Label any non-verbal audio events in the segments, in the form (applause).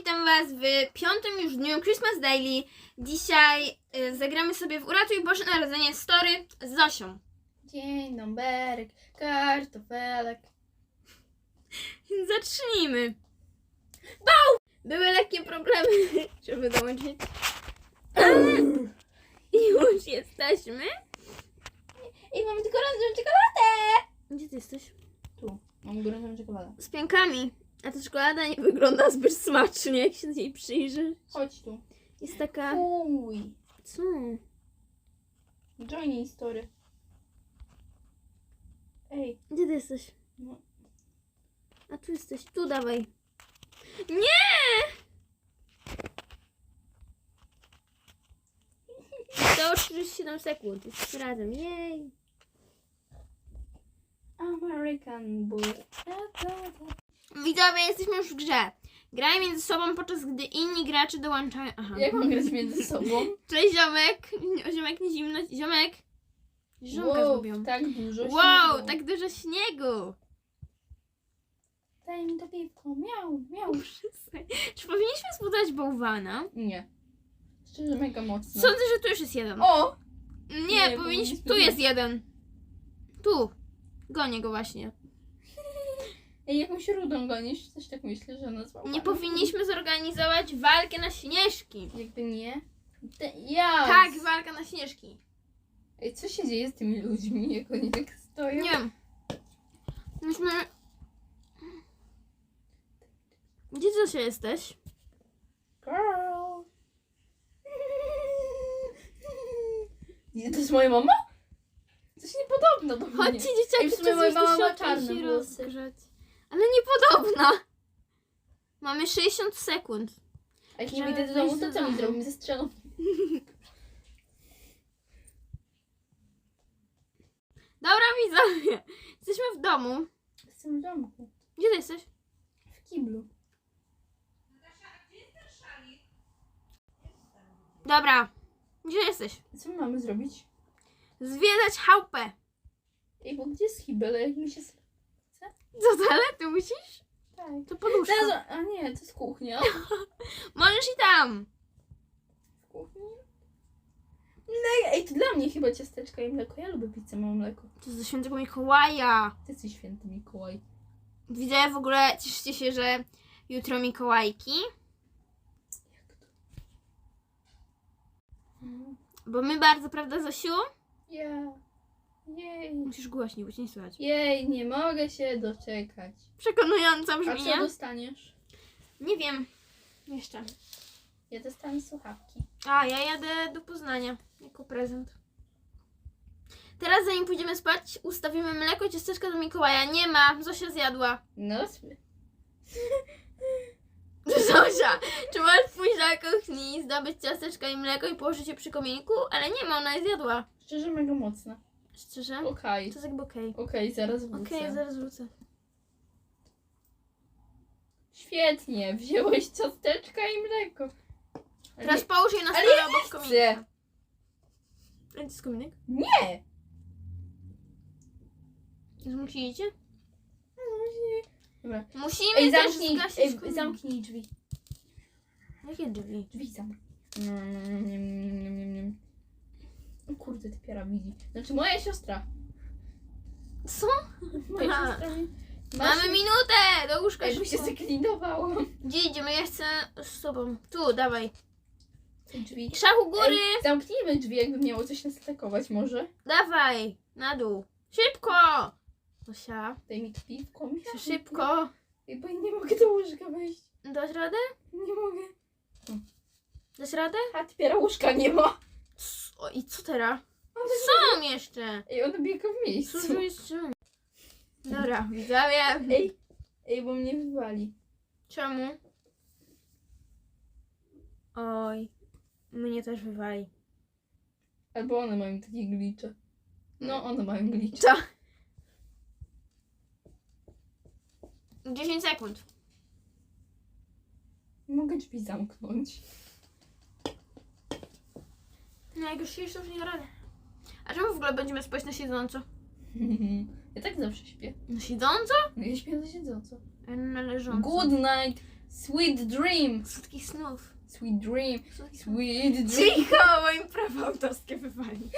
witam Was w piątym już dniu Christmas Daily. Dzisiaj y, zagramy sobie w Uratuj Boże Narodzenie Story z Zosią. Dzień dobry, kartofelek. Zacznijmy. Bał! Były lekkie problemy, (laughs) żeby dołączyć. Ale już jesteśmy. I mamy tylko gorącą czekoladę. Gdzie Ty jesteś? Tu, mam gorącą czekoladę. Z piankami. A ta czekolada nie wygląda zbyt smacznie, jak się jej przyjrzy. Chodź tu. Jest taka... Uj. Co? Johnny story. Ej, Gdzie Ty jesteś? no. A tu jesteś. Tu dawaj. Nie! To 47 sekund. Jesteśmy razem. Jej. American Boy. Widzowie, jesteśmy już w grze. Graj między sobą, podczas gdy inni gracze dołączają. Aha. Jak mam grać między sobą? Cześć ziomek. Ziomek nie zimno. Ziomek. Ziomka wow, zrobią. tak dużo Wow, śniegu. tak dużo śniegu. Daj mi to piwko. Miał, miał. Czy powinniśmy zbudować bałwana? Nie. Szczerze, mega mocno. Sądzę, że tu już jest jeden. O! Nie, Nie, powinniśmy. powinniśmy Tu jest jeden. Tu. Gonię go właśnie. Ej, jakąś rudą gonisz? Coś tak myślę, że nazwał. Nie powinniśmy zorganizować walkę na śnieżki. Jakby nie. Te, ja! Tak, walka na śnieżki. Ej, co się dzieje z tymi ludźmi, jak oni tak stoją? Nie wiem. Myśmy... Gdzie ty Zosia jesteś? Girl. Nie, to jest moja mama? Coś niepodobne do mnie. Chodźcie dzieciaki, Ej, w sumie moja mama ma czarne się włosy. rozgrzać. Ale niepodobna. Mamy 60 sekund. A nie Żeby wyjdę do wyjść domu, to do co mi domu. zrobi? Zestrzelą. (laughs) Dobra widzowie, jesteśmy w domu. Jestem w domku. Gdzie ty jesteś? W kiblu. Dobra. Gdzie jesteś? Co my mamy zrobić? Zwiedzać chałupę. Ej, bo gdzie jest kibel? Jak mi się... Co toalety musisz? Tak. To poduszka. Teraz, a nie, to jest kuchnia. (laughs) Możesz i tam. W kuchni? No, ej, to dla mnie chyba ciasteczka i mleko. Ja lubię pizzę, mam mleko. To jest do świętego Mikołaja. Ty jesteś święty Mikołaj. Widzę w ogóle, cieszcie się, że jutro Mikołajki. Bo my bardzo, prawda Zosiu? Ja. Jej. Musisz głośniej, bo cię nie słychać. Jej, nie mogę się doczekać. Przekonująco A brzmi, co nie? dostaniesz? Nie wiem. Jeszcze. Ja dostanę słuchawki. A, ja jadę do Poznania jako prezent. Teraz zanim pójdziemy spać, ustawimy mleko i ciasteczka do Mikołaja. Nie ma, Zosia zjadła. No, sły. (laughs) Zosia, czy możesz pójść do kuchni, zdobyć ciasteczka i mleko i położyć je przy kominku? Ale nie ma, ona je zjadła. Szczerze, mega mocna. Szczerze? Okej. To jest jakby okej. Okej, zaraz Okej, wrócę. zaraz wrócę. Świetnie, wziąłeś ciasteczka i mleko. Teraz połóż je na ale stole obok chcę. kominka. A gdzie jest kominek? Nie! Zmusicie? Dobra. Musimy Ej, też zamknij, zgasić ej, kominek. zamknij drzwi. Jakie drzwi? Drzwi zamknij. Mm, O kurde, ty piara widzi. Znaczy moja siostra. Co? Moja Aha. siostra mi... Mamy minutę do łóżka bo się szybko. zaklinowałam. Gdzie idziemy? Ja chcę z tobą. Tu, dawaj. Drzwi. Szach u góry! Ej, zamknijmy drzwi, jakby miało coś nas atakować może. Dawaj! Na dół. Szybko! Zosia, Daj mi piwko. miał. szybko. Ej, bo nie mogę do łóżka wejść. Dasz radę? Nie mogę. Dasz radę? A typiara łóżka nie ma. Co? I co teraz? Ona Są jeszcze! Ej, ona biega w miejscu. Co tu jeszcze? Dobra, widzowie. Ej, ej, bo mnie wywali. Czemu? Oj, mnie też wywali. Albo one mają takie glicze. No, one mają glicze. Co? 10 sekund. Mogę drzwi zamknąć. No jak już się już nie da rady. A czemu w ogóle będziemy spać na siedząco? (laughs) Ja tak zawsze śpię. Na siedząco? No ja śpię na siedząco. A na leżąco. Good night. Sweet dream. Słodkich snów. Sweet dream. Słodkich snów. Sweet dream. Cicho, moim prawo autorskie wywali.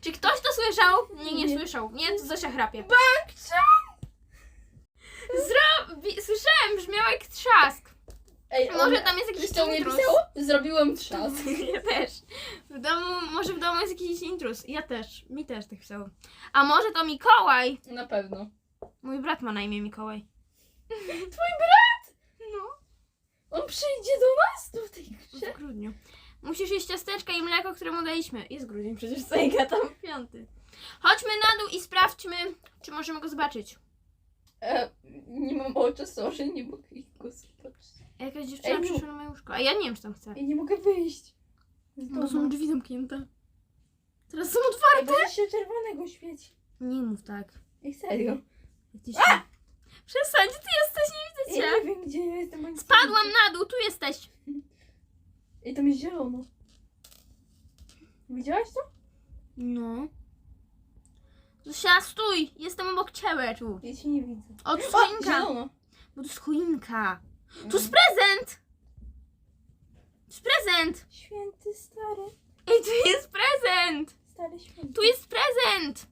Czy ktoś to słyszał? Nie, nie, Nie. słyszał. Nie, to Zosia chrapie. Bakchan! Zrobi... Słyszałem, brzmiał jak trzask. Ej, Może tam jest jakiś Wiesz co mnie intruz. pisało? Zrobiłem trzask. (laughs) Ja też. W domu, może w domu jest jakiś intruz. Ja też. Mi też tak pisało. A może to Mikołaj? Na pewno. Mój brat ma na imię Mikołaj. (laughs) Twój brat! No. On przyjdzie do nas tu w tej grze. W grudniu. Musisz jeść ciasteczka i mleko, które mu daliśmy. Jest grudzień przecież, co ja tam (laughs) piąty. Chodźmy na dół i sprawdźmy, czy możemy go zobaczyć. E, nie mam oczu, sorry, nie mogę ich go zobaczyć. Jakaś dziewczyna Ej, no. przyszła na moje łóżko. A ja nie wiem, czy tam chce. Ja nie mogę wyjść. Z Bo są domu. drzwi zamknięte. Teraz są otwarte. Ej, bo się czerwonego świeci. Nie mów tak. Ej, serio. Jesteś... (laughs) Przestań, gdzie ty jesteś? Nie widzę Ja cię. nie wiem, gdzie ja jestem. Spadłam widzę. na dół, tu jesteś. Ej, tam jest zielono. Widziałaś to? No. Zosia, stój! Jestem obok ciebie tu. Ja cię nie widzę. O, tu jest O, choinka. zielono. Bo to jest choinka. Tu jest prezent! Tu jest prezent! Święty stary. Ej, tu jest prezent! Stary święty. Tu jest prezent!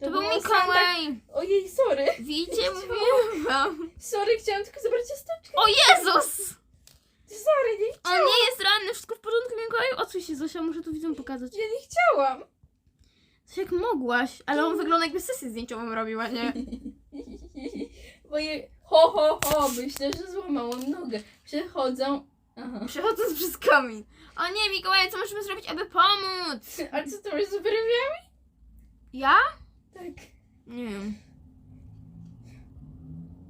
To, był było Mikołaj! Santa- Ojej, sorry. Widzicie, (laughs) mówiłam wam. Sorry, chciałam tylko zobaczyć ciasteczkę. O Jezus! Sorry, nie On nie jest ranny, wszystko w porządku, Mikołaju? Odsuń się, Zosia, muszę tu widzom pokazać. Ja nie chciałam. Zosia, jak mogłaś, ale on wygląda jakby sesję zdjęciową robiła, nie? (laughs) Moje ho, ho, ho, myślę, że złamałam nogę. Przechodzą. Aha. Przechodząc przez komin. O nie, Mikołaj, co możemy zrobić, aby pomóc? A co to masz z wyrwiami? Ja? Tak. Nie wiem.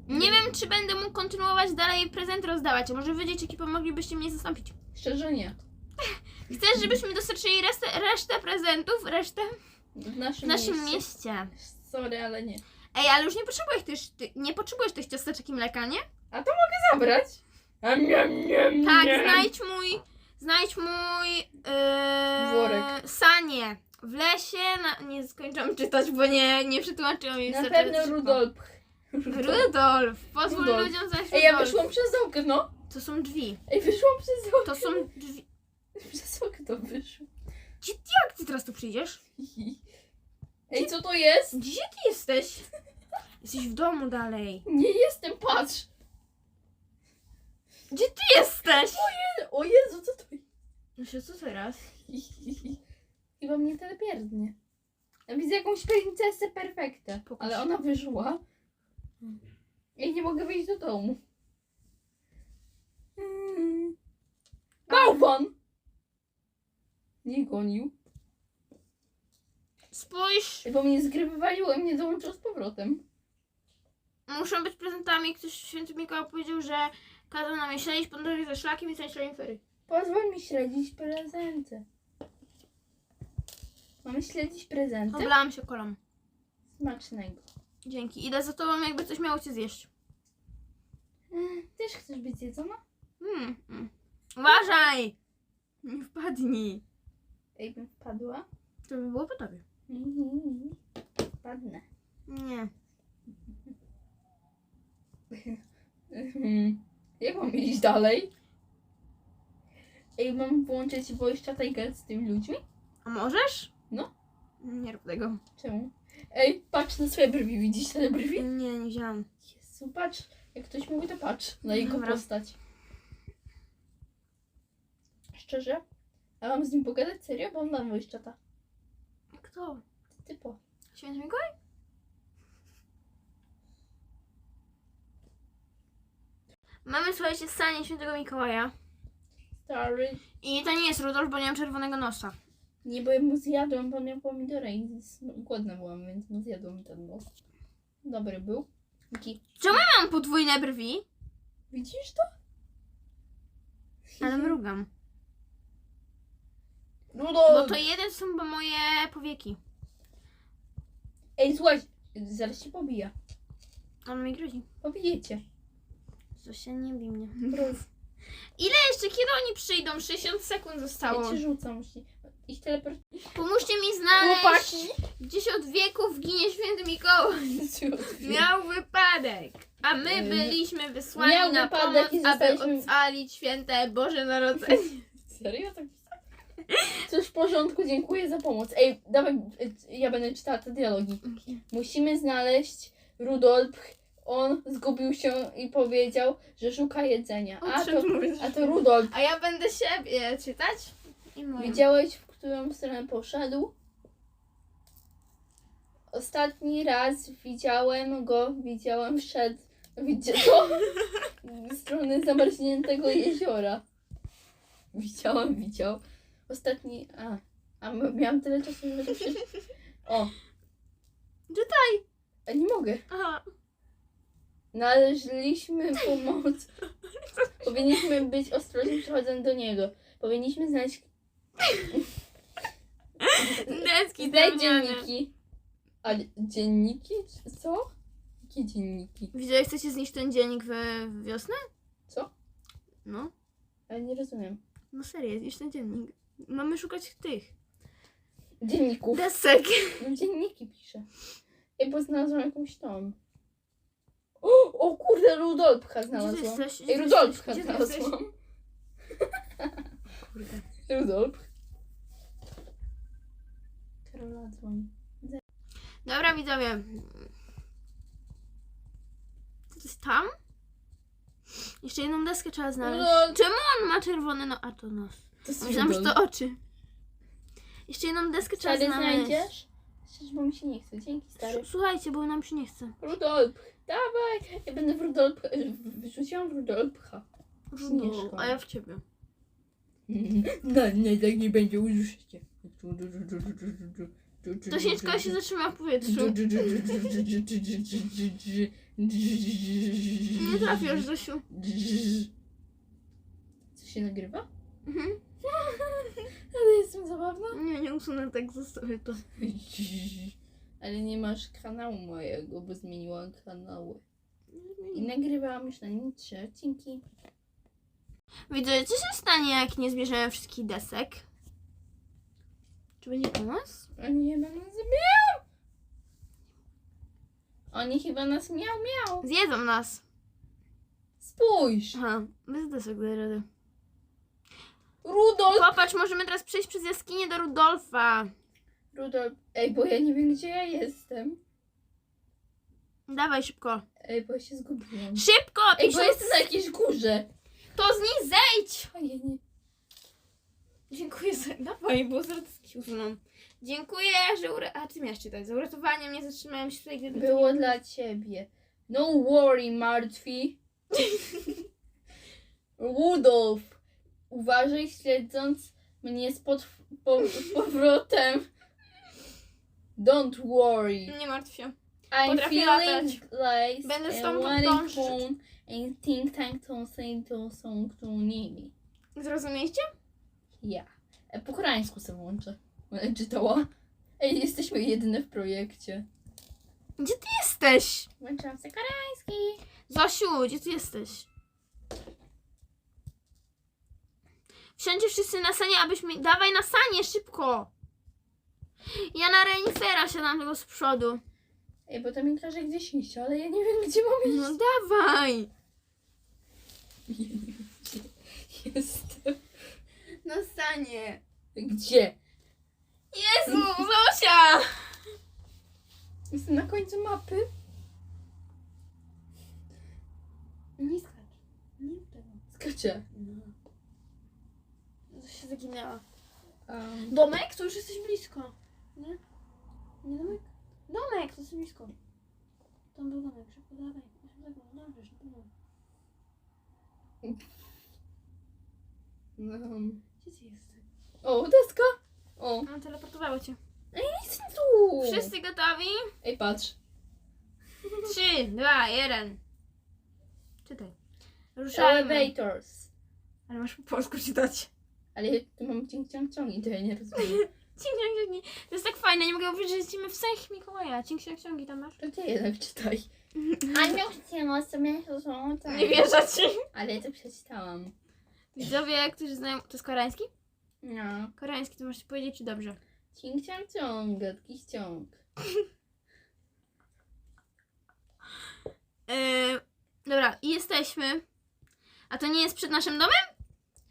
Nie wiem, czy będę mógł kontynuować dalej prezent rozdawać. A może wy, dzieciaki, pomoglibyście mnie zastąpić? Szczerze nie. Chcesz, żebyśmy dostarczyli resztę, resztę prezentów? Resztę? W naszym, W naszym mieście. mieście. Sorry, ale nie. Ej, ale już nie potrzebujesz też, ty, nie potrzebujesz tych ciasteczek i mleka, nie? Zabrać? Am, niam, niam, Tak, niam. znajdź mój, znajdź mój yy, Worek. sanie. W lesie, na, nie skończyłam czytać, bo nie, nie przetłumaczyłam jej Na wystarczająco pewno szybko. Rudolf. Rudolf. Pozwól Rudolf. ludziom znaleźć Ej, ja wyszłam przez okno. To są drzwi. Ej, wyszłam przez okno. To są drzwi. (laughs) Przez okno wyszłam. Gdzie, jak ty teraz tu przyjdziesz? (laughs) Ej, co to jest? Gdzie ty jesteś? (laughs) Jesteś w domu dalej. Nie jestem, patrz. Gdzie ty jesteś? O Jezu, co to jest? No się co teraz? Chyba mnie telepierdnie. Ja widzę jakąś princesę perfektę, Pokaż. ale ona wyszła. Ja nie mogę wyjść do domu. Mm. Bałwan! Nie gonił. Spójrz, Bo mnie zgrywywaliło i mnie dołączył z powrotem. muszą być prezentami. Ktoś święty Mikołaj powiedział, że kazał nam je śledzić pod nogi ze szlakiem i coś renifery. Pozwól mi śledzić prezenty. Mamy śledzić prezenty? Oblałam się kolą. Smacznego. Dzięki. Idę za tobą, jakby coś miało cię zjeść. Mm, Też chcesz być zjedzona? Mm, mm. Uważaj! Nie wpadnij. Ej, bym wpadła. To by było po tobie. Mhm. Wpadnę. Nie. Mhm. Jak mam iść dalej? Ej, mam włączyć voice chat i z tymi ludźmi? A możesz? No. Nie rób tego. Czemu? Ej, patrz na swoje brwi, widzisz te brwi? Nie, nie wziąłam. Jezu, patrz. Jak ktoś mówi, to patrz na jego Dobra. postać. Szczerze? A mam z nim pogadać serio? Bo on ma voice chata. Kto? Typo. Święty Mikołaj? Mamy, słuchajcie, stanie świętego Mikołaja. Stary. I to nie jest Rudolf, bo nie mam czerwonego nosa. Nie, bo ja mu zjadłem, bo miał pomidora i z- głodna byłam, więc mu zjadłem ten nos. Dobry był. Taki, Mam podwójne brwi, widzisz to? ale mrugam. Rudolf! Bo to jeden są moje powieki. Ej, słuchaj, zaraz się pobija. On mi grozi. Pobijecie. To się nie bij mnie. (laughs) Ile jeszcze? Kiedy oni przyjdą? 60 sekund zostało. Ja cię rzucam, musi. Ich teleport... Pomóżcie mi znaleźć. Chłopaki! Gdzieś od wieków ginie święty Mikołaj. Miał wypadek. A my byliśmy wysłani miał na wypadek pomoc, i aby zostaliśmy- ocalić święte Boże Narodzenie. (laughs) Serio? Tak Cóż, w porządku, dziękuję za pomoc. Ej, dawaj, ja będę czytała te dialogi. Musimy znaleźć Rudolf. On zgubił się i powiedział, że szuka jedzenia. A to, a to Rudolf. A ja będę siebie czytać? I moją. Widziałeś, w którą stronę poszedł? Ostatni raz widziałem go, widziałem wszedł. Widzia co? (laughs) Z strony zamarzniętego jeziora. Widziałem, widział. Ostatni. A, a miałam tyle czasu, żeby to. O. Czytaj. A nie mogę. Aha. Naleźliśmy pomoc. Powinniśmy być ostrożni przechodząc do niego. Powinniśmy znaleźć. Deski Zdaj drewniane. dzienniki. A dzienniki? Co? Jakie dzienniki? Widziałeś, chcecie znieść ten dziennik we wiosnę? Co? No. Ale nie rozumiem. No serio, znieść ten dziennik. Mamy szukać tych. Dzienników. Desek. No, dzienniki piszę. Ej, bo znalazłam jakąś tą. O, o kurde, Rudolfka Gdzie ty znalazłam. jesteś? Ej, ty Rudolfka jesteś? Gdzie ty jesteś? (laughs) znalazłam. Kurde. Rudolf. Karola dzwoni. Dobra, widzowie. Co to jest tam? Jeszcze jedną deskę trzeba znaleźć. Rudolf. Czemu on ma czerwony no A to nos. To jest Myślałam, że to oczy. Jeszcze jedną deskę trzeba Stary, znaleźć. znajdziesz? Szczerze, bo mi się nie chce. Dzięki, stary. S- Słuchajcie, bo nam się nie chce. Rudolf, dawaj! Ja będę w Rudolf... Wyrzuciłam w Rudolfcha. Śnieżką. A ja w ciebie. (laughs) No, nie, tak nie będzie, usłyszycie. To Śnieżka się zatrzyma w powietrzu. (laughs) Nie trafiasz, Zosiu. Co się nagrywa? Mhm. (laughs) Ale jestem zabawna. Nie, nie usunę tak, zostawię to. (laughs) Ale nie masz kanału mojego, bo zmieniłam kanały. I nagrywałam już na nim trzy odcinki. Widzę, co się stanie, jak nie zbierzemy wszystkich desek? Czy będzie pomoc? Oni chyba nas zabiją! Oni chyba nas miał, miał. Zjedzą nas. Spójrz! Aha, bez desek daję radę. Rudolf! Popatrz, możemy teraz przejść przez jaskinię do Rudolfa. Rudolf, ej, bo ja nie wiem, gdzie ja jestem. Dawaj szybko. Ej, bo ja się zgubiłam. Szybko! Ej, bo jestem na jakiejś górze. To z niej zejdź! Ja nie... Dziękuję za... Dawaj, bo zaraz deski usuną. Dziękuję, że... Ura... A ty miałeś czytać. Za uratowanie mnie zatrzymałem się tutaj, gdyby... Było dla ciebie. No worry, martwi. (laughs) Rudolf, uważaj śledząc mnie z pod, po, powrotem. Don't worry. Nie martw się. I'm Potrafię feeling like Będę dążyć. phone and think tank to say to song to nimi. Zrozumieliście? Ja. E, Po koreańsku sobie włączę. Będę czytała. Ej, jesteśmy jedyne w projekcie. Gdzie ty jesteś? Włączyłam sobie koreański. Zosiu, gdzie ty jesteś? Wsiądźcie wszyscy na sanie, abyś mi... Dawaj na sanie, szybko! Ja na renifera siadam tego z przodu. Ej, bo to mi każe gdzieś iść, ale ja nie wiem, gdzie mam iść. No dawaj! Ja nie wiem, gdzie jestem. Na sanie. Gdzie? Jezu, (laughs) Zosia! Jestem na końcu mapy. Nie skacz. Nie tego. Skaczę. Zaginęła. Um, Domek? To już jesteś blisko. Nie? Nie domek? Domek, to jest blisko. Tam był domek, szybko dawaj. Szybko, dobrze, szybko. um, Gdzie ty jesteś? o, deska. O, A, teleportowało cię. jestem tu. Wszyscy gotowi? Ej, patrz. (laughs) Trzy, dwa, jeden. Czytaj. Ruszajmy. Elevators. Ale masz po polsku czytać. Ale ja tu mam ciąg, ciąg, ciągi, to ja nie rozumiem. (laughs) Cink, ciąg, ciągi. To jest tak fajne, nie mogę uwierzyć, że jesteśmy w Sęch Mikołaja. Cink, ciąg, ciągi tam masz? To ty jednak czytaj. A nie chciałam sobie to Nie wierzę ci. Ale ja to przeczytałam. Widzowie, którzy znają... To jest koreański? No. Koreański, to możecie powiedzieć, czy dobrze. Ciąg, ciąg, ciąg, gadki ściąg. Yy, Dobra, i jesteśmy. A to nie jest przed naszym domem?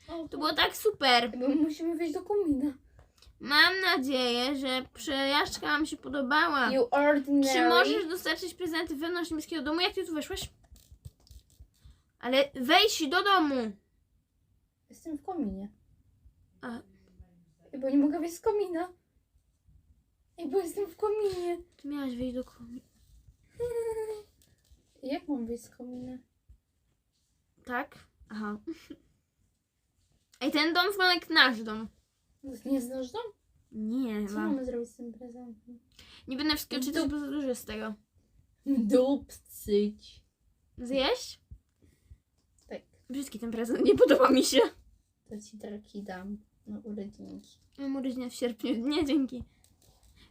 To było tak super. Bo musimy wejść do komina. Mam nadzieję, że przejażdżka Wam się podobała. You ordinary. Czy możesz dostarczyć prezenty wewnątrz niebieskiego domu? Jak Ty tu weszłeś? Ale wejdź do domu. Jestem w kominie. A, Bo nie mogę wyjść z komina. Ej, bo jestem w kominie. Ty miałaś wejść do komi... (laughs) Jak mam wyjść z komina? Tak? Aha. Ej, ten dom wygląda jak nasz dom. Nie znasz dom? Nie, Co chyba. mamy zrobić z tym prezentem? Nie będę wszystkiego czytać, bo za dużo jest tego. Dupcyć. Zjeść? Tak, Brzydki ten prezent, nie podoba mi się. to ci taki dam na urodzinki. Mam urodziny w sierpniu. Nie, dzięki.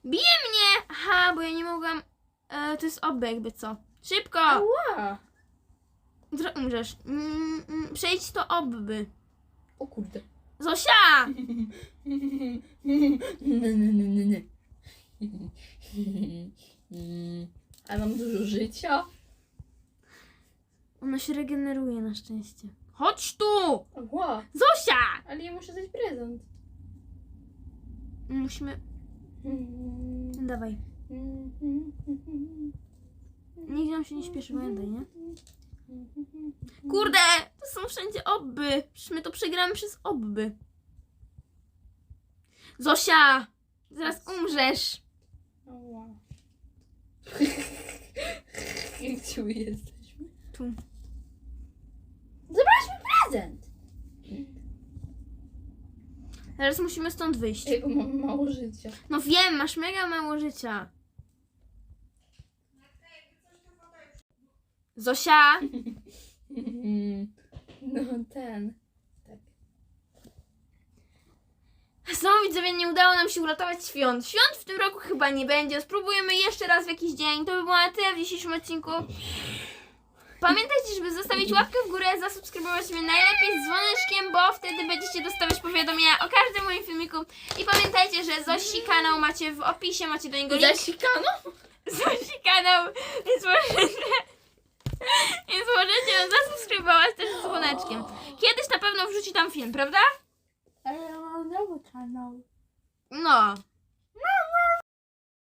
Bije mnie! Aha, bo ja nie mogłam... E, to jest oby jakby co. Szybko! Ała! Umrzesz. Mm, mm, przejdź to obby. O kurde. Zosia! Ale (laughs) mam dużo życia. Ona się regeneruje na szczęście. Chodź tu! Ła! Zosia! Ale ja muszę dać prezent. Musimy... Dawaj. Nikt nam się nie śpieszy, pamiętaj, nie? Kurde! To są wszędzie obby. Przecież my to przegramy przez obby. Zosia! Zaraz umrzesz. Ała. (laughs) Gdzie my jesteśmy? Tu. Zabraliśmy prezent! Teraz musimy stąd wyjść. Ej, bo mam mało życia. No wiem, masz mega mało życia. Zosia! (laughs) No ten. Tak. Znowu widzowie, nie udało nam się uratować świąt. Świąt w tym roku chyba nie będzie. Spróbujemy jeszcze raz w jakiś dzień. To by było na tyle w dzisiejszym odcinku. Pamiętajcie, żeby zostawić łapkę w górę, zasubskrybować mnie najlepiej z dzwoneczkiem, bo wtedy będziecie dostawać powiadomienia o każdym moim filmiku. I pamiętajcie, że Zosi kanał macie w opisie, macie do niego link. Zasikano? Zosi kanał, więc możecie, (laughs) więc możecie ją zasubskrybować też z dzwoneczkiem. Kiedyś na pewno wrzuci tam film, prawda? Ale ja mam nowy kanał. No,